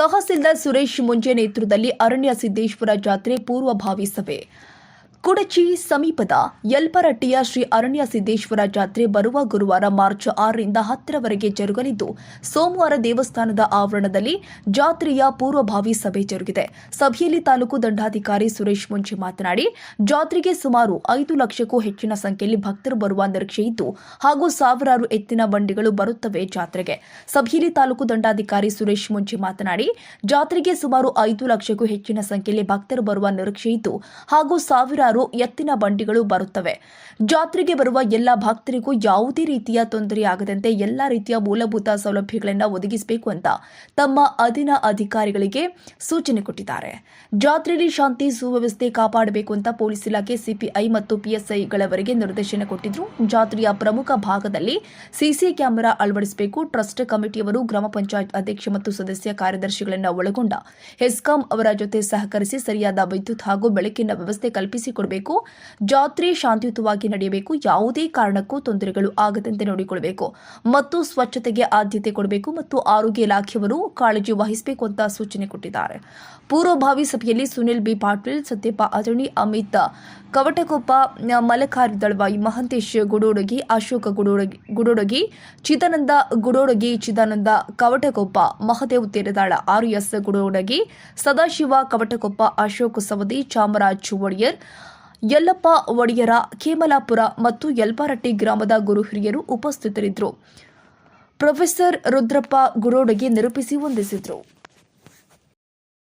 ತಹಸೀಲ್ದಾರ್ ಸುರೇಶ್ ಮುಂಜೆ ನೇತೃತ್ವದಲ್ಲಿ ಅರಣ್ಯ ಸಿದ್ದೇಶ್ವರ ಜಾತ್ರೆ ಪೂರ್ವಭಾವಿ ಸಭೆ. ಕುಡಚಿ ಸಮೀಪದ ಯಲ್ಪರಟ್ಟಿಯ ಶ್ರೀ ಅರಣ್ಯ ಸಿದ್ದೇಶ್ವರ ಜಾತ್ರೆ ಬರುವ ಗುರುವಾರ ಮಾರ್ಚ್ ಆರರಿಂದ ಹತ್ತರವರೆಗೆ ಜರುಗಲಿದ್ದು, ಸೋಮವಾರ ದೇವಸ್ಥಾನದ ಆವರಣದಲ್ಲಿ ಜಾತ್ರೆಯ ಪೂರ್ವಭಾವಿ ಸಭೆ ಜರುಗಿದೆ. ಸಭೆಯಲ್ಲಿ ತಾಲೂಕು ದಂಡಾಧಿಕಾರಿ ಸುರೇಶ್ ಮುಂಚೆ ಮಾತನಾಡಿ, ಜಾತ್ರೆಗೆ ಸುಮಾರು ಐದು ಲಕ್ಷಕ್ಕೂ ಹೆಚ್ಚಿನ ಸಂಖ್ಯೆಯಲ್ಲಿ ಭಕ್ತರು ಬರುವ ನಿರೀಕ್ಷೆ ಇದ್ದು, ಹಾಗೂ ಸಾವಿರಾರು ಎತ್ತಿನ ಬಂಡಿಗಳು ಬರುತ್ತವೆ ಜಾತ್ರೆಗೆ. ಸಭೆಯಲ್ಲಿ ತಾಲೂಕು ದಂಡಾಧಿಕಾರಿ ಸುರೇಶ್ ಮುಂಚೆ ಮಾತನಾಡಿ, ಜಾತ್ರೆಗೆ ಸುಮಾರು ಐದು ಲಕ್ಷಕ್ಕೂ ಹೆಚ್ಚಿನ ಸಂಖ್ಯೆಯಲ್ಲಿ ಭಕ್ತರು ಬರುವ ನಿರೀಕ್ಷೆ ಇದ್ದು, ಹಾಗೂ ಸಾವಿರಾರು ಎತ್ತಿನ ಬಂಡಿಗಳು ಬರುತ್ತವೆ. ಜಾತ್ರೆಗೆ ಬರುವ ಎಲ್ಲ ಭಕ್ತರಿಗೂ ಯಾವುದೇ ರೀತಿಯ ತೊಂದರೆಯಾಗದಂತೆ ಎಲ್ಲ ರೀತಿಯ ಮೂಲಭೂತ ಸೌಲಭ್ಯಗಳನ್ನು ಒದಗಿಸಬೇಕು ಅಂತ ತಮ್ಮ ಅಧೀನ ಅಧಿಕಾರಿಗಳಿಗೆ ಸೂಚನೆ ಕೊಟ್ಟಿದ್ದಾರೆ. ಜಾತ್ರೆಯಲ್ಲಿ ಶಾಂತಿ, ಸುವ್ಯವಸ್ಥೆ ಕಾಪಾಡಬೇಕು ಅಂತ ಪೊಲೀಸ್ ಇಲಾಖೆ, ಸಿಪಿಐ ಮತ್ತು ಪಿಎಸ್ಐಗಳವರಿಗೆ ನಿರ್ದೇಶನ ಕೊಟ್ಟಿದ್ರು. ಜಾತ್ರೆಯ ಪ್ರಮುಖ ಭಾಗದಲ್ಲಿ ಸಿಸಿ ಕ್ಯಾಮೆರಾ ಅಳವಡಿಸಬೇಕು. ಟ್ರಸ್ಟ್ ಕಮಿಟಿಯವರು ಗ್ರಾಮ ಪಂಚಾಯತ್ ಅಧ್ಯಕ್ಷ ಮತ್ತು ಸದಸ್ಯ ಕಾರ್ಯದರ್ಶಿಗಳನ್ನು ಒಳಗೊಂಡ ಹೆಸ್ಕಾಂ ಅವರ ಜೊತೆ ಸಹಕರಿಸಿ ಸರಿಯಾದ ವಿದ್ಯುತ್ ಹಾಗೂ ಬೆಳಕಿನ ವ್ಯವಸ್ಥೆ ಕಲ್ಪಿಸಿಕೊಡಬೇಕು. ಜಾತ್ರೆ ಶಾಂತಿಯುತವಾಗಿ ನಡೆಯಬೇಕು. ಯಾವುದೇ ಕಾರಣಕ್ಕೂ ತೊಂದರೆಗಳು ಆಗದಂತೆ ನೋಡಿಕೊಳ್ಳಬೇಕು. ಮತ್ತು ಸ್ವಚ್ಛತೆಗೆ ಆದ್ಯತೆ ಕೊಡಬೇಕು ಮತ್ತು ಆರೋಗ್ಯ ಇಲಾಖೆಯವರು ಕಾಳಜಿ ವಹಿಸಬೇಕು ಅಂತ ಸೂಚನೆ ಕೊಟ್ಟಿದ್ದಾರೆ. ಪೂರ್ವಭಾವಿ ಸಭೆಯಲ್ಲಿ Sunil B. Patil, Satyappa Ajani Amit Kavatakoppa Malakari Dalavayi, Mahantesh Gudodagi, Ashoka Gudodagi Gudodagi, Chidananda Gudodagi, Chidananda Kavatakoppa, Mahadev Teradal, R S Gudodagi, Sadashiva Kavatakoppa, Ashok Savadi, Chamaraj Odeyar Yallappa Odeyara Kemalapura ಮತ್ತು ಯಲ್ಪಾರಟ್ಟಿ ಗ್ರಾಮದ ಗುರು ಹಿರಿಯರು ಉಪಸ್ಥಿತರಿದ್ದರು. Professor Rudrappa ಗುರೋಡೆಗೆ ನಿರೂಪಿಸಿ ವಂದಿಸಿದರು.